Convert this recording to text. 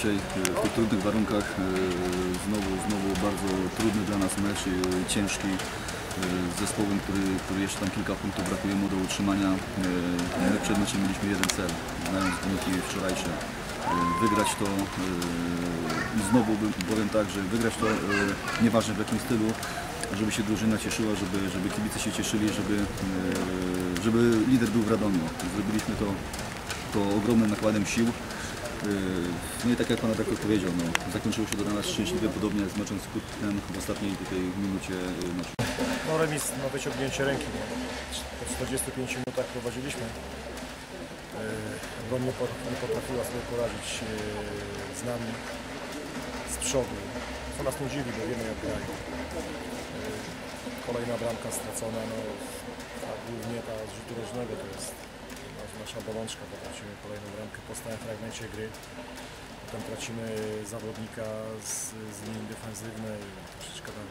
dzisiaj e, w tych trudnych warunkach. e, Znowu, znowu bardzo trudny dla nas mecz ciężki e, z zespołem, który, który jeszcze tam kilka punktów brakuje mu do utrzymania. My przed meczem mieliśmy jeden cel, znając wyniki wczorajsze. Wygrać to znowu powiem tak, że wygrać to nieważne w jakim stylu, żeby się drużyna cieszyła, żeby, żeby kibice się cieszyli, żeby, żeby lider był w Radomiu. Zrobiliśmy to, to ogromnym nakładem sił. Yy, No i tak jak Pan redaktor powiedział, no, zakończyło się to dla nas szczęśliwie, podobnie jak z meczem z Kutnem w ostatniej tutaj minucie yy, meczu. No remis na wyciągnięcie ręki. Po 45 minutach prowadziliśmy. Broń po- nie potrafiła sobie poradzić z nami z przodu. Co nas nie dziwi, bo wiemy jak grają. Kolejna bramka stracona. No, a głównie ta z rzutu rożnego to jest nasza bolączka, bo tracimy kolejną bramkę po stałym fragmencie gry. Potem tracimy zawodnika z, z linii defensywnej, troszeczkę tam